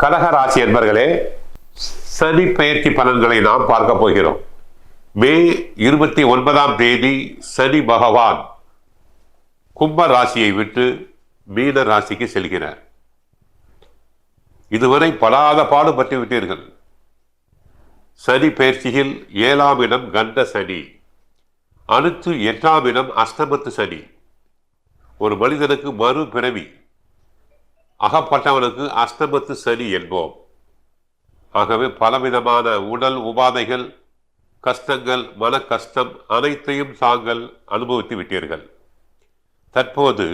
கடகராசி என்பர்களே சனி பெயர்ச்சி பலன்களை நாம் பார்க்க போகிறோம். மே இருபத்தி ஒன்பதாம் தேதி சனி பகவான் கும்ப ராசியை விட்டு மீன ராசிக்கு செல்கிறார். இதுவரை படாத பாடுபட்டு விட்டீர்கள். சனி பயிற்சியில் ஏழாம் இடம் கண்ட சனி அடுத்து எட்டாம் இடம் அஷ்டமத்து சனி. ஒரு மனிதனுக்கு மறு பிறவி அகப்பட்டவனுக்கு அஷ்டமத்து சனி என்போம். ஆகவே பலவிதமான உடல் உபாதைகள் கஷ்டங்கள் மன கஷ்டம் அனைத்தையும் தாங்கள் அனுபவித்து விட்டீர்கள். தற்போது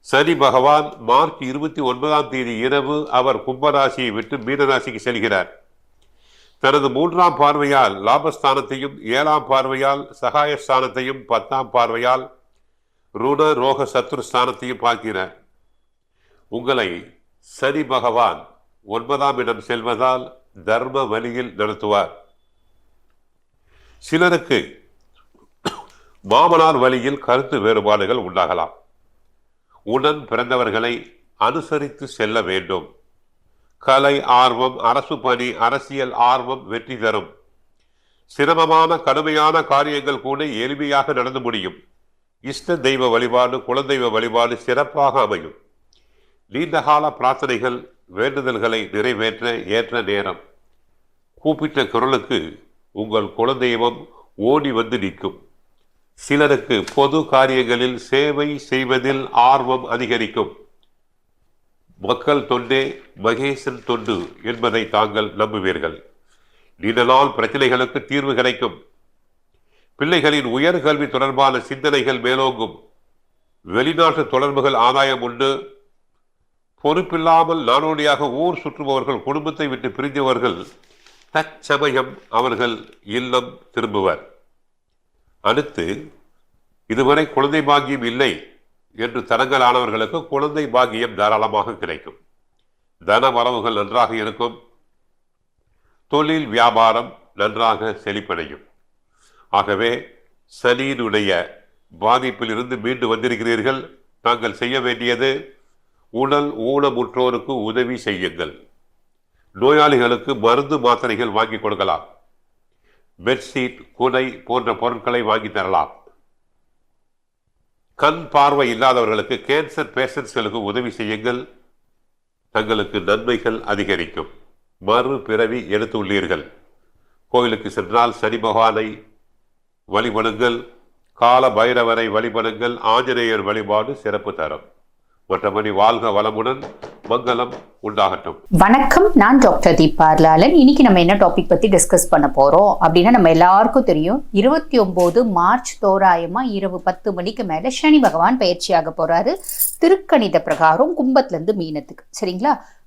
சனி பகவான் மார்ச் இருபத்தி ஒன்பதாம் தேதி இரவு அவர் கும்பராசியை விட்டு மீனராசிக்கு செல்கிறார். தனது மூன்றாம் பார்வையால் லாபஸ்தானத்தையும் ஏழாம் பார்வையால் சகாயஸ்தானத்தையும் பத்தாம் பார்வையால் ருண ரோக சத்ரு ஸ்தானத்தையும் பார்க்கிறார். உங்களை சனி பகவான் ஒன்பதாம் இடம் செல்வதால் தர்ம வழியில் நடத்துவார். சிலருக்கு மாமனார் வழியில் கருத்து வேறுபாடுகள் உண்டாகலாம். உடன் பிறந்தவர்களை அனுசரித்து செல்ல வேண்டும். கலை ஆர்வம் அரசு பணி அரசியல் ஆர்வம் வெற்றி தரும். சிரமமான கடுமையான காரியங்கள் கூட எளிமையாக நடந்து முடியும். இஷ்ட தெய்வ வழிபாடு குலதெய்வ வழிபாடு சிறப்பாக அமையும். நீண்டகால பிரார்த்தனைகள் வேண்டுதல்களை நிறைவேற்ற ஏற்ற நேரம். கூப்பிட்ட குரலுக்கு உங்கள் குலதெய்வம் ஓடி வந்து நிற்கும். சிலருக்கு பொது காரியங்களில் சேவை செய்வதில் ஆர்வம் அதிகரிக்கும். மக்கள் தொண்டே மகேசன் தொண்டு என்பதை தாங்கள் நம்புவீர்கள். நீண்ட நாள் பிரச்சனைகளுக்கு தீர்வு கிடைக்கும். பிள்ளைகளின் உயர்கல்வி தொடர்பான சிந்தனைகள் மேலோங்கும். வெளிநாட்டு தொடர்புகள் ஆதாயம் உண்டு. பொறுப்பில்லாமல் நாடோடியாக ஊர் சுற்றுபவர்கள் குடும்பத்தை விட்டு பிரிந்தவர்கள் தற்சமயம் அவர்கள் இல்லம் திரும்புவர். அடுத்து இதுவரை குழந்தை பாக்கியம் இல்லை என்று தடங்கலானவர்களுக்கு குழந்தை பாக்கியம் தாராளமாக கிடைக்கும். தன வரவுகள் நன்றாக இருக்கும். தொழில் வியாபாரம் நன்றாக செழிப்படையும். ஆகவே சனியினுடைய பாதிப்பிலிருந்து மீண்டு வந்திருக்கிறீர்கள். தாங்கள் செய்ய வேண்டியது உடல் ஊனமுற்றோருக்கு உதவி செய்யுங்கள். நோயாளிகளுக்கு மருந்து மாத்திரைகள் வாங்கி கொடுக்கலாம். பெட்ஷீட் குடை போன்ற பொருட்களை வாங்கி தரலாம். கண் பார்வை இல்லாதவர்களுக்கு கேன்சர் பேஷண்ட்ஸ்களுக்கு உதவி செய்யுங்கள். தங்களுக்கு நன்மைகள் அதிகரிக்கும். மறு பிறவி எடுத்துள்ளீர்கள் கோயிலுக்கு சென்றால் சனி பகவானை வழிபடுங்கள். கால பைரவரை வழிபடுங்கள். ஆஞ்சநேயர் வழிபாடு சிறப்பு தரும். மற்றபடி வாழ்க வளமுடன் மங்களம் உண்டாகட்டும். வணக்கம் நான் டாக்டர் தீபார்லாலன் இன்னைக்கு நம்ம என்ன டாபிக் பத்தி டிஸ்கஸ் பண்ண போறோம்? அப்படின்னா நம்ம எல்லாருக்கும் தெரியும் இருபத்தி ஒன்பது மார்ச் தோராயமா இரவு பத்து மணிக்கு மேல சனி பகவான் பயிற்சியாக போறாரு. திருக்கணித பிரகாரம் கும்பத்துல இருந்து மீனத்துக்கு. சரிங்களா?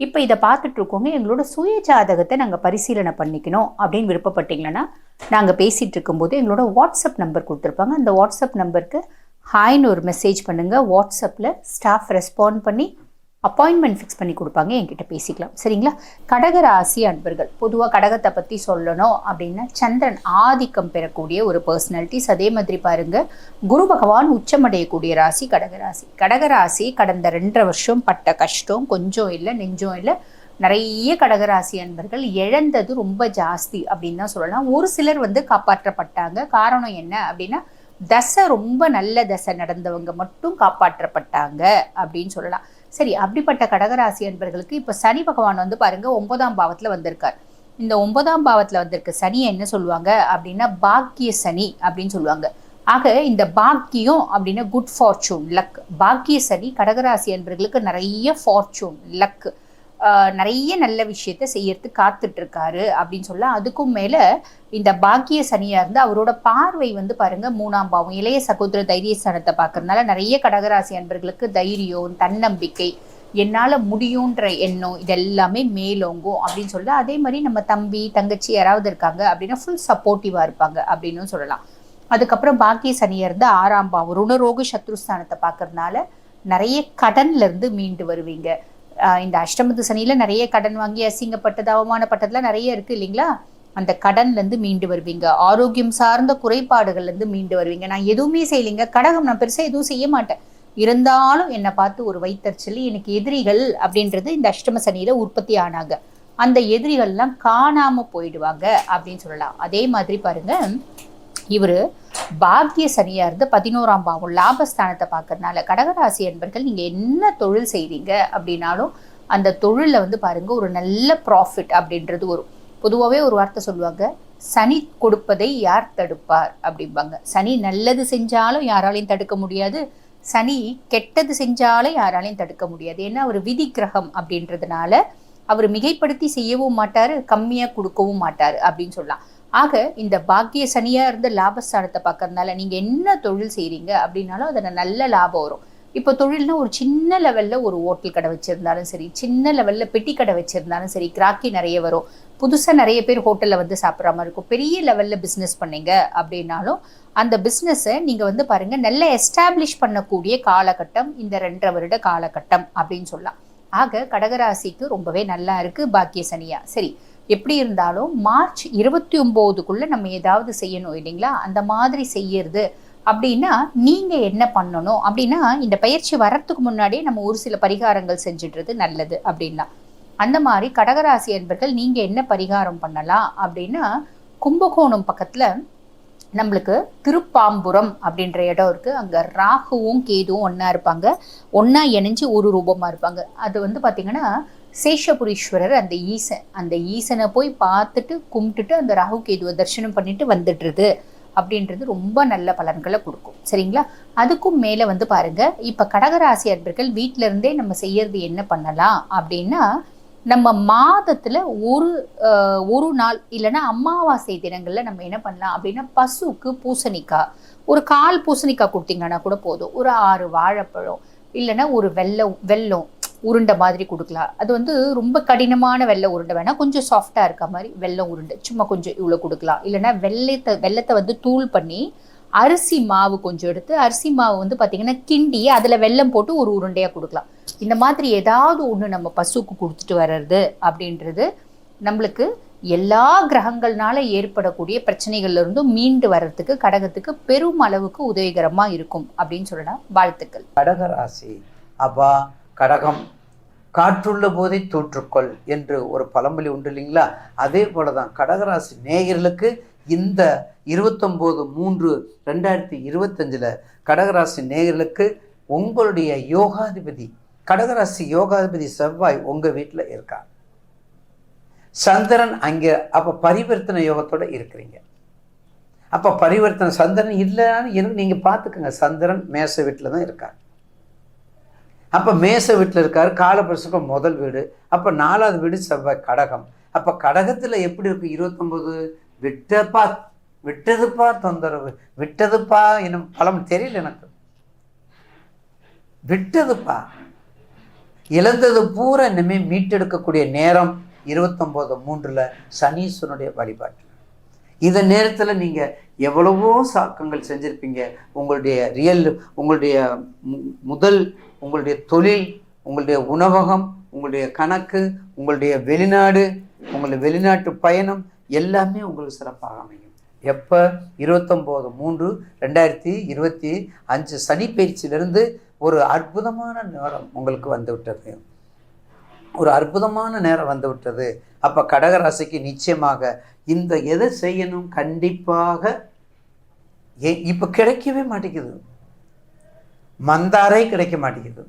இப்போ இதை பார்த்துட்ருக்கோங்க எங்களோட சுய ஜாதகத்தை நாங்கள் பரிசீலனை பண்ணிக்கணும் அப்படின்னு விருப்பப்பட்டீங்கன்னா நாங்கள் பேசிகிட்டு இருக்கும்போது எங்களோட வாட்ஸ்அப் நம்பர் கொடுத்துருப்பாங்க. அந்த வாட்ஸ்அப் நம்பருக்கு ஹாய்னு ஒரு மெசேஜ் பண்ணுங்கள் வாட்ஸ்அப்பில் ஸ்டாஃப் ரெஸ்பாண்ட் பண்ணி அப்பாயின்மெண்ட் ஃபிக்ஸ் பண்ணி கொடுப்பாங்க என்கிட்ட பேசிக்கலாம். சரிங்களா? கடக ராசி அன்பர்கள் பொதுவாக கடகத்தை பற்றி சொல்லணும் அப்படின்னா சந்திரன் ஆதிக்கம் பெறக்கூடிய ஒரு பர்சனாலிட்டிஸ் அதே மாதிரி பாருங்க குரு பகவான் உச்சமடையக்கூடிய ராசி கடகராசி. கடகராசி கடந்த ரெண்டரை வருஷம் பட்ட கஷ்டம் கொஞ்சம் இல்லை நெஞ்சம் இல்லை. நிறைய கடகராசி அன்பர்கள் இழந்தது ரொம்ப ஜாஸ்தி அப்படின்னு தான் சொல்லலாம். ஒரு சிலர் வந்து காப்பாற்றப்பட்டாங்க. காரணம் என்ன அப்படின்னா தசை ரொம்ப நல்ல தசை நடந்தவங்க மட்டும் காப்பாற்றப்பட்டாங்க அப்படின்னு சொல்லலாம். சரி அப்படிப்பட்ட கடகராசி என்பர்களுக்கு இப்போ சனி பகவான் வந்து பாருங்க ஒன்பதாம் பாவத்தில் வந்திருக்கார். இந்த ஒன்பதாம் பாவத்தில் வந்திருக்க சனியை என்ன சொல்லுவாங்க அப்படின்னா பாக்கிய சனி அப்படின்னு சொல்லுவாங்க. ஆக இந்த பாக்கியம் அப்படின்னா குட் ஃபார்ச்சூன் லக் பாக்கிய சனி கடகராசி என்பர்களுக்கு நிறைய ஃபார்ச்சூன் லக் நிறைய நல்ல விஷயத்த செய்யறதுக்கு காத்துட்டு இருக்காரு அப்படின்னு சொல்ல அதுக்கும் மேல இந்த பாக்கிய சனியா இருந்து அவரோட பார்வை வந்து பாருங்க மூணாம் பாவம். இளைய சகோதர தைரியஸ்தானத்தை பார்க்கறதுனால நிறைய கடகராசி அன்பர்களுக்கு தைரியம் தன்னம்பிக்கை என்னால் முடியுன்ற எண்ணம் இதெல்லாமே மேலோங்கும் அப்படின்னு சொல்ல அதே மாதிரி நம்ம தம்பி தங்கச்சி யாராவது இருக்காங்க அப்படின்னா ஃபுல் சப்போர்ட்டிவாக இருப்பாங்க அப்படின்னு சொல்லலாம். அதுக்கப்புறம் பாக்கிய சனியா இருந்து ஆறாம் பாவம். ருணரோக சத்ருஸ்தானத்தை பார்க்கறதுனால நிறைய கடன்ல இருந்து மீண்டு வருவீங்க. இந்த அஷ்டமத்து சனியில் நிறைய கடன் வாங்கி அசிங்கப்பட்டது அவமானப்பட்டதுலாம் நிறைய இருக்கு இல்லைங்களா? அந்த கடன்லேருந்து மீண்டு வருவீங்க. ஆரோக்கியம் சார்ந்த குறைபாடுகள்லேருந்து மீண்டு வருவீங்க. நான் எதுவுமே செய்யலைங்க. கடகம் நான் பெருசாக எதுவும் செய்ய மாட்டேன். இருந்தாலும் என்னை பார்த்து ஒரு வைத்தறிச்சல் எனக்கு எதிரிகள் அப்படின்றது இந்த அஷ்டம சனியில் உற்பத்தி ஆனாங்க. அந்த எதிரிகள்லாம் காணாமல் போயிடுவாங்க அப்படின்னு சொல்லலாம். அதே மாதிரி பாருங்க. இவரு பாக்கிய சனியாக இருந்து பதினோராம் பாவம் லாபஸ்தானத்தை பார்க்கறதுனால கடகராசி என்பர்கள் நீங்கள் என்ன தொழில் செய்கிறீங்க அப்படின்னாலும் அந்த தொழிலில் வந்து பாருங்க ஒரு நல்ல ப்ராஃபிட் அப்படின்றது வரும். பொதுவாகவே ஒரு வார்த்தை சொல்லுவாங்க சனி கொடுப்பதை யார் தடுப்பார் அப்படிம்பாங்க. சனி நல்லது செஞ்சாலும் யாராலையும் தடுக்க முடியாது. சனி கெட்டது செஞ்சாலும் யாராலையும் தடுக்க முடியாது. ஏன்னா அவர் விதி கிரகம் அப்படின்றதுனால அவர் மிகைப்படுத்தி செய்யவும் மாட்டார் கம்மியாக கொடுக்கவும் மாட்டார் அப்படின்னு சொல்லலாம். ஆக இந்த பாக்கிய சனியாக இருந்த லாபஸ்தானத்தை பார்க்கறதுனால நீங்கள் என்ன தொழில் செய்கிறீங்க அப்படின்னாலும் அதில் நல்ல லாபம் வரும். இப்போ தொழில்னா ஒரு சின்ன லெவலில் ஒரு ஹோட்டல் கடை வச்சுருந்தாலும் சரி சின்ன லெவலில் பெட்டி கடை வச்சுருந்தாலும் சரி கிராக்கி நிறைய வரும். புதுசாக நிறைய பேர் ஹோட்டலில் வந்து சாப்பிட்ற மாதிரி இருக்கும். பெரிய லெவலில் பிஸ்னஸ் பண்ணீங்க அப்படின்னாலும் அந்த பிஸ்னஸை நீங்கள் வந்து பாருங்கள் நல்லா எஸ்டாப்ளிஷ் பண்ணக்கூடிய காலகட்டம் இந்த ரெண்டரை வருட காலகட்டம் அப்படின்னு சொல்லலாம். ஆக கடகராசிக்கு ரொம்பவே நல்லா இருக்குது பாக்கிய சனியா. சரி எப்படி இருந்தாலும் மார்ச் இருபத்தி ஒம்போதுக்குள்ளே நம்ம ஏதாவது செய்யணும் இல்லைங்களா? அந்த மாதிரி செய்யறது. அப்படின்னா நீங்கள் என்ன பண்ணணும்? அப்படின்னா இந்த பயிற்சி வரத்துக்கு முன்னாடியே நம்ம ஒரு சில பரிகாரங்கள் செஞ்சிடுறது நல்லது அப்படின்னா. அந்த மாதிரி கடகராசி என்பர்கள் நீங்கள் என்ன பரிகாரம் பண்ணலாம்? அப்படின்னா கும்பகோணம் பக்கத்தில் நம்மளுக்கு திருப்பாம்புரம் அப்படின்ற இடம் இருக்கு. அங்கே ராகுவும் கேதுவும் ஒன்றா இருப்பாங்க. ஒன்றா இணைஞ்சு ஒரு ரூபமாக இருப்பாங்க. அது வந்து பார்த்திங்கன்னா சேஷபுரீஸ்வரர் அந்த ஈசன். அந்த ஈசனை போய் பார்த்துட்டு கும்பிட்டுட்டு அந்த ராகு கேதுவை தரிசனம் பண்ணிட்டு வந்துடுறது அப்படின்றது ரொம்ப நல்ல பலன்களை கொடுக்கும். சரிங்களா? அதுக்கும் மேலே வந்து பாருங்கள் இப்போ கடகராசி அன்பர்கள் வீட்டிலருந்தே நம்ம செய்யறது என்ன பண்ணலாம் அப்படின்னா நம்ம மாதத்தில் ஒரு ஒரு நாள் இல்லைன்னா அமாவாசை தினங்களில் நம்ம என்ன பண்ணலாம் அப்படின்னா பசுக்கு பூசணிக்காய். ஒரு கால் பூசணிக்காய் கொடுத்தீங்கன்னா கூட போதும். ஒரு ஆறு வாழைப்பழம் இல்லைன்னா ஒரு வெள்ளம் வெல்லம் உருண்டை மாதிரி கொடுக்கலாம். அது வந்து ரொம்ப கடினமான வெள்ளை உருண்டை வேணால் கொஞ்சம் சாஃப்டாக இருக்க மாதிரி வெள்ளம் உருண்டை. சும்மா கொஞ்சம் இவ்வளோ கொடுக்கலாம். இல்லைன்னா வெள்ளத்தை வெள்ளத்தை வந்து தூள் பண்ணி அரிசி மாவு கொஞ்சம் எடுத்து அரிசி மாவு வந்து பார்த்திங்கன்னா கிண்டி அதில் வெல்லம் போட்டு ஒரு உருண்டையாக கொடுக்கலாம். இந்த மாதிரி ஏதாவது ஒன்று நம்ம பசுக்கு கொடுத்துட்டு வர்றது அப்படின்றது நம்மளுக்கு எல்லா கிரகங்கள்னால ஏற்படக்கூடிய பிரச்சனைகள்ல இருந்தும் மீண்டு வர்றதுக்கு கடகத்துக்கு பெரும் அளவுக்கு உதவிகரமா இருக்கும் அப்படின்னு சொல்லலாம். வாழ்த்துக்கள். கடகராசி அப்பா கடகம். காற்றுள்ள போதை தூற்றுக்கொள் என்று ஒரு பழமொழி உண்டு இல்லைங்களா? அதே போல தான் கடகராசி நேயர்களுக்கு இந்த இருபத்தொம்போது மூன்று ரெண்டாயிரத்தி இருபத்தஞ்சில் கடகராசி நேயர்களுக்கு உங்களுடைய யோகாதிபதி கடகராசி யோகாதிபதி செவ்வாய் உங்கள் வீட்டில் இருக்கார் சந்திரன் அங்கே அப்போ பரிவர்த்தனை யோகத்தோட இருக்கிறீங்க. அப்போ பரிவர்த்தனை சந்திரன் இல்லைன்னு நீங்கள் பார்த்துக்கோங்க. சந்திரன் மேச வீட்டில் தான் இருக்கார். அப்போ மேச வீட்டில் இருக்கார் காலபரிசுக்கும் முதல் வீடு அப்போ நாலாவது வீடு செவ்வாய் கடகம். அப்போ கடகத்தில் எப்படி இருக்கு? இருபத்தொம்போது விட்டப்பா விட்டதுப்பா தொந்தரவு விட்டதுப்பா என்னும் பழம் தெரியல எனக்கு. விட்டதுப்பா. இழந்தது பூரா இனிமே மீட்டெடுக்கக்கூடிய நேரம் இருபத்தொம்போது மூன்றில் சனீஸ்வரனுடைய வழிபாட்டு. இந்த நேரத்தில் நீங்கள் எவ்வளவோ சாக்கங்கள் செஞ்சுருப்பீங்க. உங்களுடைய ரியல் உங்களுடைய மு- முதல் உங்களுடைய தொழில் உங்களுடைய உணவகம் உங்களுடைய கணக்கு உங்களுடைய வெளிநாடு உங்களுடைய வெளிநாட்டு பயணம் எல்லாமே உங்களுக்கு சிறப்பாக அமையும். எப்போ? இருபத்தொம்போது மூன்று ரெண்டாயிரத்தி இருபத்தி அஞ்சு சனிப்பயிற்சியிலிருந்து ஒரு அற்புதமான நேரம் உங்களுக்கு வந்துவிட்டது. ஒரு அற்புதமான நேரம் வந்துவிட்டது. அப்போ கடகராசிக்கு நிச்சயமாக இந்த எதை செய்யணும் கண்டிப்பாக ஏ இப்போ கிடைக்கவே மாட்டேங்குது. மந்தாரே கிடைக்க மாட்டேங்குது.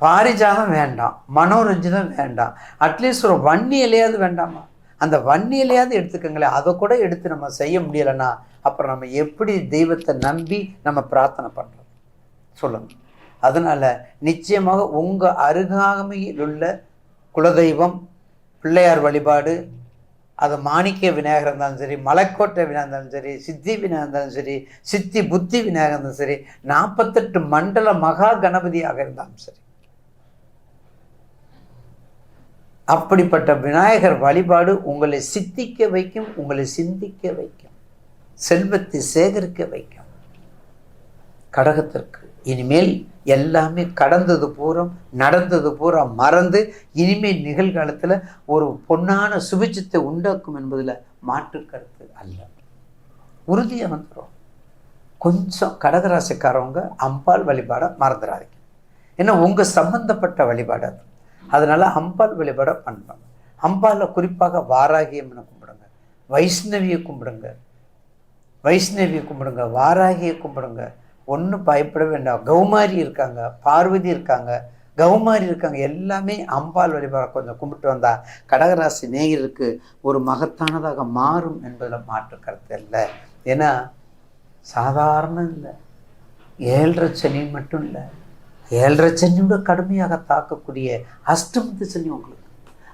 பாரிஜாதம் வேண்டாம் மனோரஞ்சனம் வேண்டாம். அட்லீஸ்ட் ஒரு வன்னி இலையாவது வேண்டாமா? அந்த வன்னி இலையாவது எடுத்துக்கங்களேன். அதை கூட எடுத்து நம்ம செய்ய முடியலைன்னா அப்புறம் நம்ம எப்படி தெய்வத்தை நம்பி நம்ம பிரார்த்தனை பண்ணுறோம் சொல்லுங்கள் அதனால் நிச்சயமாக உங்கள் அருகாமையில் உள்ள குலதெய்வம் பிள்ளையார் வழிபாடு அது மாணிக்க விநாயகர் இருந்தாலும் சரி மலைக்கோட்டை விநாயகர் இருந்தாலும் சரி சித்தி விநாயகர் இருந்தாலும் சரி சித்தி புத்தி விநாயகர் இருந்தாலும் சரி நாற்பத்தெட்டு மண்டல மகா கணபதியாக இருந்தாலும் சரி. அப்படிப்பட்ட விநாயகர் வழிபாடு உங்களை சித்திக்க வைக்கும் உங்களை சிந்திக்க வைக்கும் செல்வத்தை சேகரிக்க வைக்கும். கடகத்திற்கு இனிமேல் எல்லாமே கடந்தது பூரம் நடந்தது பூரா மறந்து இனிமேல் நிகழ்காலத்தில் ஒரு பொன்னான சுபிச்சத்தை உண்டாக்கும் என்பதில் மாற்று கருத்து அல்ல. உறுதியாக வந்துடும் கொஞ்சம் கடகராசிக்காரவங்க அம்பாள் வழிபாடை மறந்துடாதீங்க ஏன்னா உங்கள் சம்மந்தப்பட்ட வழிபாடு அது. அதனால் அம்பாள் வழிபாடை பண்ணணும் அம்பாளை குறிப்பாக வாராகியம்மனை கும்பிடுங்க. வைஷ்ணவியை கும்பிடுங்க. வைஷ்ணவியை கும்பிடுங்க வாராகியை கும்பிடுங்க. ஒன்றும் பயப்பட வேண்டாம். கௌமாரி இருக்காங்க பார்வதி இருக்காங்க கௌமாரி இருக்காங்க. எல்லாமே அம்பாள் வழிபாட கொஞ்சம் கும்பிட்டு வந்தால் கடகராசி நேயருக்கு ஒரு மகத்தானதாக மாறும் என்பதில் மாற்று கருத்து இல்லை. ஏன்னா சாதாரண இல்லை. ஏழரை சனி மட்டும் இல்லை. ஏழரை சனியோட கடுமையாக தாக்கக்கூடிய அஷ்டமத்து சனி உங்களுக்கு.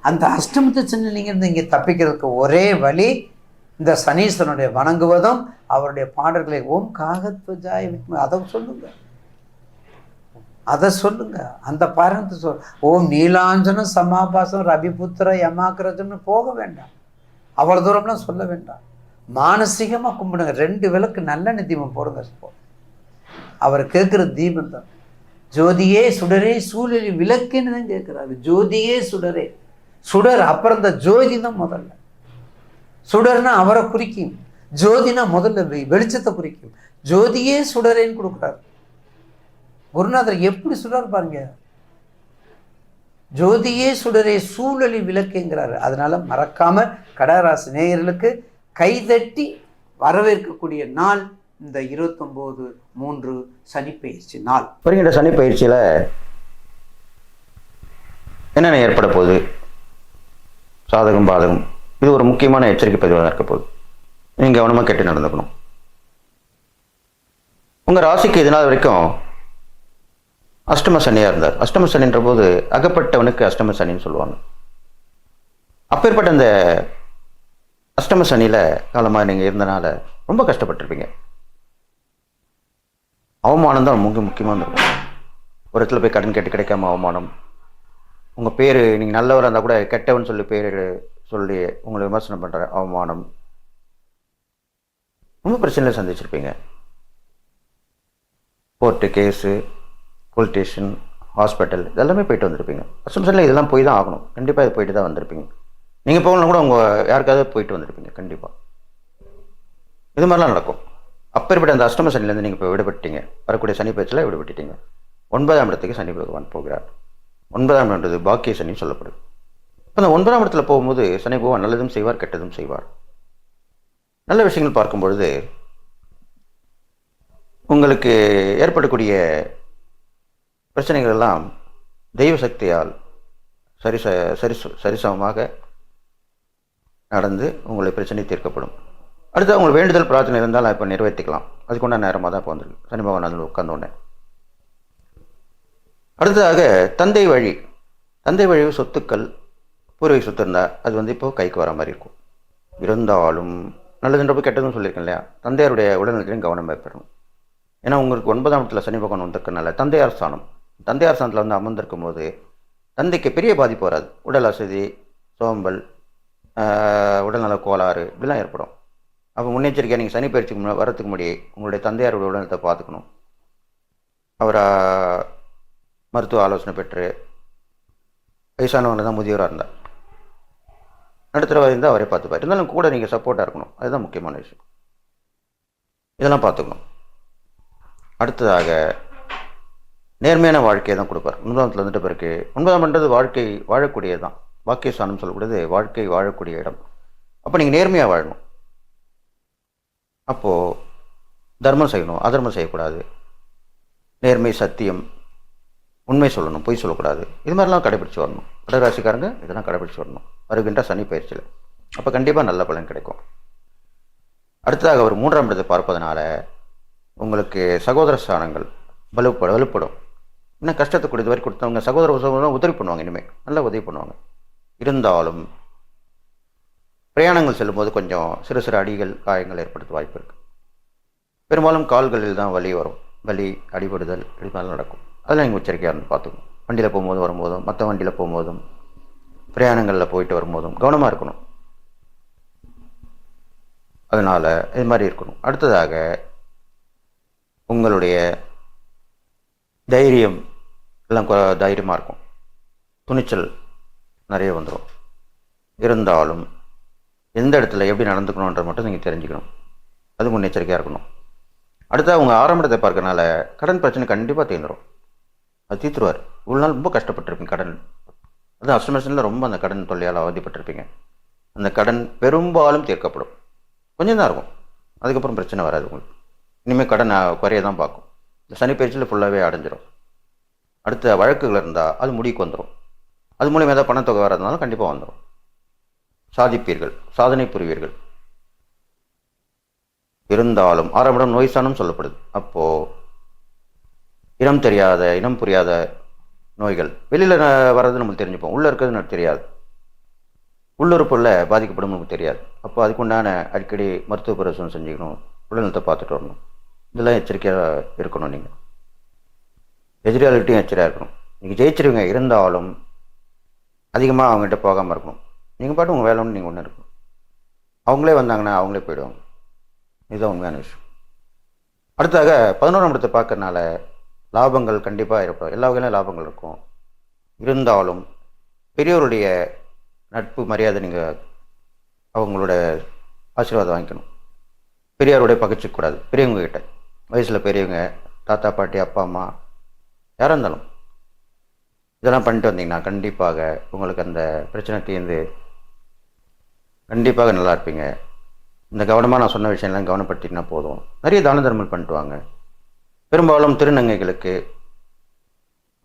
அந்த அஷ்டமத்து சனி நீங்கள் இங்கே தப்பிக்கிறதுக்கு ஒரே வழி இந்த சனீஸ்வரனுடைய வணங்குவதும் அவருடைய பாடல்களை ஓம் காகத்வஜாய வித்ம அதை சொல்லுங்க. அதை சொல்லுங்க. அந்த பாரணத்தை சொல் ஓம் நீலாஞ்சனம் சமாபாசம் ரவிபுத்திர யமாக்கிரஜம்னு போக வேண்டாம். அவ்வளோ தூரம்லாம் சொல்ல வேண்டாம். மானசீகமாக கும்பிடுங்க. ரெண்டு விளக்கு நல்லெண்ணெய் தீபம் போடுங்க அவர் கேட்குற தீபம் தான். ஜோதியே சுடரே சூழலி விளக்குன்னு தான் கேட்குறாரு. ஜோதியே சுடரே. சுடர் அப்புறம் இந்த ஜோதி தான் முதல்ல. சுடர்னா அவரை குறிக்கும். ஜோதினா முதல்ல வெ- வெளிச்சத்தை குறிக்கும். ஜோதியே சுடரேன்னு கொடுக்குறார். குருநாதர் எப்படி சுடர் பாருங்க. ஜோதியே சுடரே சூழலி விளக்குங்கிறாரு. அதனால மறக்காம கடகராசி நேயர்களுக்கு கைதட்டி வரவேற்கக்கூடிய நாள் இந்த இருபத்தொம்போது மூன்று சனிப்பயிற்சி நாள். வருகின்ற சனிப்பயிற்சியில் என்னென்ன ஏற்பட போகுது? சாதகம் பாதகம். இது ஒரு முக்கியமான எச்சரிக்கை பதிவாக இருக்க போகுது. நீங்கள் கவனமாக கேட்டு நடந்துக்கணும். உங்கள் ராசிக்கு இதனால் வரைக்கும் அஷ்டம சனியாக இருந்தார். அஷ்டம சனின்ற போது அகப்பட்டவனுக்கு அஷ்டம சனின்னு சொல்லுவாங்க. அப்பேற்பட்ட அந்த அஷ்டம சனியில் காலமாக நீங்கள் இருந்தனால ரொம்ப கஷ்டப்பட்டிருப்பீங்க. அவமானம் தான் முக்கிய முக்கியமாக இருக்கும் ஒரு இடத்துல போய் கடன் கேட்டு கிடைக்காம அவமானம். உங்கள் பேர் நீங்கள் நல்லவராக இருந்தால் கூட கெட்டவன் சொல்லி பேர் சொல்லி உங்களை விமர்சனம் பண்ணுற அவமானம். ரொம்ப பிரச்சனையில் சந்திச்சிருப்பீங்க. Court case police station hospital இதெல்லாமே போயிட்டு வந்திருப்பீங்க. அசம்சனில் இதெல்லாம் போய் தான் ஆகணும். கண்டிப்பாக இது போயிட்டு தான் வந்திருப்பீங்க. நீங்கள் போகலாம் கூட உங்கள் யாருக்காவது போயிட்டு வந்திருப்பீங்க. கண்டிப்பாக இது மாதிரிலாம் நடக்கும். அப்பேற்பட்ட அந்த அஷ்டம சனிலேருந்து நீங்கள் இப்போ விடுபட்டீங்க. வரக்கூடிய சனி பயிற்சியில் விடுபட்டுட்டீங்க. ஒன்பதாம் இடத்துக்கு சனி பகவான் போகிறார். ஒன்பதாம் இடம்ன்றது பாக்கிய சனி சொல்லப்படுது. அந்த ஒன்பதாம் இடத்துல போகும்போது சனி பகவான் நல்லதும் செய்வார் கெட்டதும் செய்வார். நல்ல விஷயங்கள் பார்க்கும் பொழுது உங்களுக்கு ஏற்படக்கூடிய பிரச்சனைகள் எல்லாம் தெய்வ சக்தியால் சரிச சரி சரிசமமாக நடந்து உங்களுடைய பிரச்சனை தீர்க்கப்படும். அடுத்து உங்களுக்கு வேண்டுதல் பிரார்த்தனை இருந்தால் இப்போ நிறைவேற்றிக்கலாம். அதுக்குண்டான நேரமாக தான் இப்போ வந்துருக்கு. சனி பகவான் அதில் உட்கார்ந்தோடனே அடுத்ததாக தந்தை வழி. தந்தை வழி சொத்துக்கள் பூர்வீக சொத்து இருந்தால் அது வந்து இப்போ கைக்கு வர மாதிரி இருக்கும். இருந்தாலும் நல்லதுன்றப்போ கெட்டதும் சொல்லியிருக்கேன் இல்லையா? தந்தையாருடைய உடல்நலத்திலையும் கவனம் ஏற்படும் ஏன்னா உங்களுக்கு ஒன்பதாம் இடத்துல சனி பகவான் வந்திருக்கனால தந்தையார் ஸ்தானம். தந்தையார் ஸ்தானத்தில் வந்து அமர்ந்திருக்கும் போது தந்தைக்கு பெரிய பாதிப்பு வராது. உடல் அசதி சோம்பல் உடல்நல கோளாறு இப்படிலாம் ஏற்படும். அப்போ முன்னெச்சரிக்கையாக நீங்கள் சனி பயிற்சிக்கு முன்னாடி வரத்துக்கு முன்னாடி உங்களுடைய தந்தையாருடைய உடல்நலத்தை பார்த்துக்கணும். அவரை மருத்துவ ஆலோசனை பெற்று வயசானவங்க தான் முதியோராக இருந்தார் நடுத்தரவாக இருந்தால் அவரே பார்த்துப்பார். இருந்தாலும் கூட நீங்கள் சப்போர்ட்டாக இருக்கணும். அதுதான் முக்கியமான விஷயம். இதெல்லாம் பார்த்துக்கணும். அடுத்ததாக நேர்மையான வாழ்க்கையை தான் கொடுப்பார். ஒன்பதாமத்தில் வந்துட்ட பிறகு ஒன்பதாம்ன்றது வாழ்க்கை வாழக்கூடியது தான் வாக்கிய வாக்கியஸ்தானம் சொல்லக்கூடியது வாழ்க்கை வாழக்கூடிய இடம். அப்போ நீங்கள் நேர்மையாக வாழணும். அப்போது தர்மம் செய்யணும். அதர்மம் செய்யக்கூடாது. நேர்மை சத்தியம் உண்மை சொல்லணும் பொய் சொல்லக்கூடாது. இது மாதிரிலாம் கடைபிடிச்சு வரணும். கடகராசிக்காரங்க இதெல்லாம் கடைபிடிச்சு வரணும். வருகின்ற சனி பயிற்சியில். அப்போ கண்டிப்பாக நல்ல பலன் கிடைக்கும். அடுத்ததாக அவர் மூன்றாம் இடத்தை பார்ப்பதனால உங்களுக்கு சகோதர ஸ்தானங்கள் வலுப்படும் வலுப்படும். இன்னும் கஷ்டத்தை கூட இது வரைக்கும் கொடுத்தவங்க சகோதர சகோதரம் உதவி பண்ணுவாங்க இனிமேல் நல்லா உதவி பண்ணுவாங்க. இருந்தாலும் பிரயாணங்கள் செல்லும்போது கொஞ்சம் சிறு சிறு அடிகள் காயங்கள் ஏற்படுத்த வாய்ப்பு இருக்குது பெரும்பாலும் கால்களில் தான் வலி வரும். வலி அடிபடுதல் இது மாதிரிலாம் நடக்கும். அதெல்லாம் நீங்கள் எச்சரிக்கையாக இருந்து பார்த்துக்கணும். வண்டியில் போகும்போது வரும்போதும் மற்ற வண்டியில் போகும்போதும் பிரயாணங்களில் போயிட்டு வரும்போதும் கவனமாக இருக்கணும். அதனால் இது மாதிரி இருக்கணும். அடுத்ததாக உங்களுடைய தைரியம் எல்லாம் கொ- தைரியமாக இருக்கும். துணிச்சல் நிறைய வந்துடும் இருந்தாலும் எந்த இடத்துல எப்படி நடந்துக்கணுன்ற மட்டும் நீங்கள் தெரிஞ்சுக்கணும். அது முன்னெச்சரிக்கையாக இருக்கணும். அடுத்து அவங்க ஆரம்பத்தை பார்க்கறனால கடன் பிரச்சனை கண்டிப்பாக தீர்ந்துடும் அது தீர்த்துருவார் இவ்வளோ நாள் ரொம்ப கஷ்டப்பட்டிருப்பீங்க கடன். அது அஸ்டமேஷனில் ரொம்ப அந்த கடன் தொல்லையால் அவதிப்பட்டிருப்பீங்க. அந்த கடன் பெரும்பாலும் தீர்க்கப்படும். கொஞ்சம் தான் இருக்கும். அதுக்கப்புறம் பிரச்சனை வராது உங்களுக்கு. இனிமேல் கடன் குறைய தான் பார்க்கும். இந்த சனி பயிற்சியில் ஃபுல்லாகவே அடைஞ்சிரும். அடுத்த வழக்குகள் இருந்தால் அது முடிவுக்கு வந்துடும் அது மூலியமாக ஏதாவது பணத்தொகை வரதுனால கண்டிப்பாக வந்துடும் சாதிப்பீர்கள். சாதனை புரிவீர்கள். இருந்தாலும் ஆரம்பம் நோய்சானம் சொல்லப்படுது. அப்போது இனம் தெரியாத இனம் புரியாத நோய்கள். வெளியில் வர்றது நம்மளுக்கு தெரிஞ்சுப்போம். உள்ளே இருக்கிறது நமக்கு தெரியாது. உள்ளுறுப்புள்ள பாதிக்கப்படும் நமக்கு தெரியாது. அப்போ அதுக்குண்டான அடிக்கடி மருத்துவ பரிசோதனை செஞ்சுக்கணும். உடல்நலத்தை பார்த்துட்டு வரணும். இதெல்லாம் எச்சரிக்கையாக இருக்கணும் நீங்கள் எதிராளிகிட்டையும் எச்சரியாக இருக்கணும். நீங்கள் ஜெயிச்சிருவீங்க. இருந்தாலும் அதிகமாக அவங்ககிட்ட போகாமல் இருக்கணும். நீங்கள் பாட்டு உங்கள் வேலை ஒன்று நீங்கள் ஒன்று இருக்கணும். அவங்களே வந்தாங்கன்னா அவங்களே போயிடுவாங்க. இதுதான் உண்மையான விஷயம். அடுத்தாக பதினோராம் இடத்தை பார்க்கறனால லாபங்கள் கண்டிப்பாக இருக்கும் எல்லா வகையிலும் லாபங்கள் இருக்கும். இருந்தாலும் பெரியவருடைய நட்பு மரியாதை நீங்கள் அவங்களோட ஆசீர்வாதம் வாங்கிக்கணும். பெரியவருடைய பகிச்சிக்கூடாது பெரியவங்க கிட்ட. வயசில் பெரியவங்க தாத்தா பாட்டி அப்பா அம்மா யாராக இருந்தாலும். இதெல்லாம் பண்ணிட்டு வந்தீங்கன்னா கண்டிப்பாக உங்களுக்கு அந்த பிரச்சனை தீர்ந்து கண்டிப்பாக நல்லா இருப்பீங்க. இந்த கவனமாக நான் சொன்ன விஷயம்லாம் கவனப்படுத்தினா போதும். நிறைய தான தர்மல் பண்ணிட்டு வாங்க. பெரும்பாலும் திருநங்கைகளுக்கு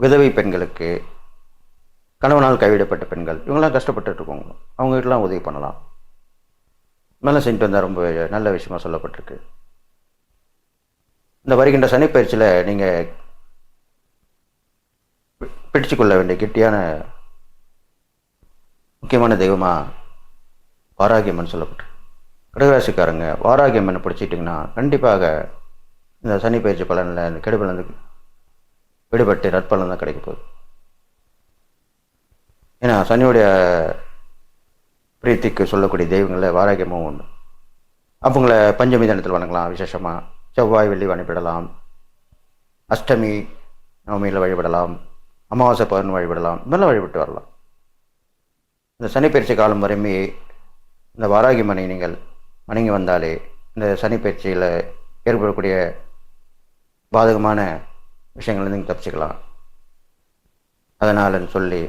விதவை பெண்களுக்கு கணவனால் கைவிடப்பட்ட பெண்கள் இவங்கெல்லாம் கஷ்டப்பட்டுட்டு இருக்கவங்க அவங்ககிட்டலாம் உதவி பண்ணலாம். மேலே செஞ்சுட்டு வந்தால் ரொம்ப நல்ல விஷயமா சொல்லப்பட்டிருக்கு. இந்த வருகின்ற சனிப்பயிற்சியில் நீங்கள் பிடிச்சு கொள்ள வேண்டிய கெட்டியான முக்கியமான தெய்வமாக வாராகியம்மன் சொல்லப்பட்டிருக்கு. கடகராசிக்காரங்க வாராகியம்மனை பிடிச்சிட்டிங்கன்னா கண்டிப்பாக இந்த சனி பயிற்சி பலனில் இந்த கெடுபலந்து விடுபட்டு நற்பலன் தான் கிடைக்க போகுது. ஏன்னா சனியுடைய பிரீத்திக்கு சொல்லக்கூடிய தெய்வங்களில் வாராகியமும் உண்டு. அவங்கள பஞ்சமி தினத்தில் வணங்கலாம். விசேஷமாக செவ்வாய் வெள்ளி வழிபடலாம் அஷ்டமி நவமியில் வழிபடலாம். அமாவாசை பௌர்ணமி வழிபடலாம். இதெல்லாம் வழிபட்டு வரலாம். இந்த சனிப்பயிற்சி காலம் வரையுமே இந்த வாராகி மனை நீங்கள் வணங்கி வந்தாலே இந்த சனிப்பயிற்சியில் ஏற்படக்கூடிய பாதகமான விஷயங்கள் நீங்கள் தப்பிச்சுக்கலாம். அதனாலன்னு சொல்லி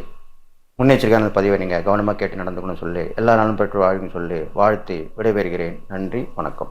முன்னெச்சரிக்கையான பதிவை நீங்கள் கவனமாக கேட்டு நடந்துக்கணும்னு சொல்லி எல்லா நாளும் பெற்று வாழ்க்கைன்னு சொல்லி வாழ்த்தி விடைபெறுகிறேன். நன்றி வணக்கம்.